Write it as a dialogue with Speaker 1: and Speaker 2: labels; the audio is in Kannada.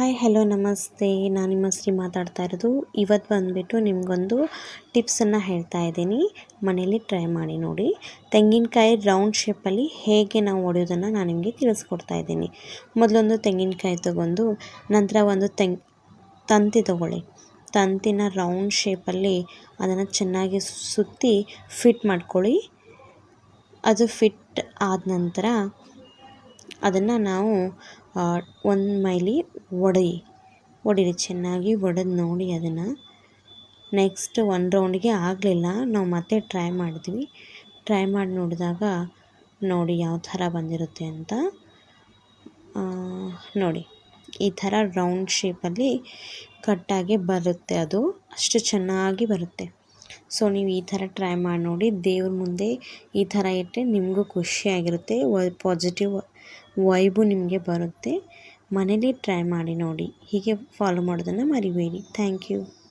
Speaker 1: ಹಾಯ್ ಹಲೋ ನಮಸ್ತೆ. ನಾನು ನಿಮ್ಮ ಶ್ರೀ ಮಾತಾಡ್ತಾ ಇರೋದು. ಇವತ್ತು ಬಂದುಬಿಟ್ಟು ನಿಮಗೊಂದು ಟಿಪ್ಸನ್ನು ಹೇಳ್ತಾ ಇದ್ದೀನಿ. ಮನೇಲಿ ಟ್ರೈ ಮಾಡಿ ನೋಡಿ. ತೆಂಗಿನಕಾಯಿ ರೌಂಡ್ ಶೇಪಲ್ಲಿ ಹೇಗೆ ನಾವು ಹೊಡೆಯೋದನ್ನು ನಾನು ನಿಮಗೆ ತಿಳಿಸ್ಕೊಡ್ತಾ ಇದ್ದೀನಿ. ಮೊದಲೊಂದು ತೆಂಗಿನಕಾಯಿ ತೊಗೊಂಡು, ನಂತರ ಒಂದು ತೆಂಗ್, ತಂತಿ ತೊಗೊಳ್ಳಿ. ತಂತಿನ ರೌಂಡ್ ಶೇಪಲ್ಲಿ ಅದನ್ನು ಚೆನ್ನಾಗಿ ಸುತ್ತಿ ಫಿಟ್ ಮಾಡ್ಕೊಳ್ಳಿ. ಅದು ಫಿಟ್ ಆದ ನಂತರ ಅದನ್ನು ನಾವು ಒಂದು ಮೈಲಿ ಒಡಿ. ಒಡಿರಿ, ಚೆನ್ನಾಗಿ ಒಡೆದು ನೋಡಿ ಅದನ್ನು. ನೆಕ್ಸ್ಟ್ ಒನ್ ರೌಂಡ್ಗೆ ಆಗಲಿಲ್ಲ. ನಾವು ಮತ್ತೆ ಟ್ರೈ ಮಾಡಿದ್ವಿ ಟ್ರೈ ಮಾಡಿ ನೋಡಿದಾಗ ನೋಡಿ ಯಾವ ಥರ ಬಂದಿರುತ್ತೆ ಅಂತ. ನೋಡಿ. ಈ ಥರ ರೌಂಡ್ ಶೇಪಲ್ಲಿ ಕಟ್ಟಾಗಿ ಬರುತ್ತೆ ಅದು. ಅಷ್ಟು ಚೆನ್ನಾಗಿ ಬರುತ್ತೆ. ಸೊ ನೀವು ಈ ಥರ ಟ್ರೈ ಮಾಡಿ ನೋಡಿ, ದೇವ್ರ ಮುಂದೆ ಈ ಥರ ಇಟ್ಟರೆ ನಿಮಗೂ ಖುಷಿಯಾಗಿರುತ್ತೆ ಪಾಸಿಟಿವ್ ವೈಬು ನಿಮಗೆ ಬರುತ್ತೆ. ಮನೇಲಿ ಟ್ರೈ ಮಾಡಿ ನೋಡಿ. ಹೀಗೆ ಫಾಲೋ ಮಾಡೋದನ್ನು ಮರಿಬೇಡಿ. Thank you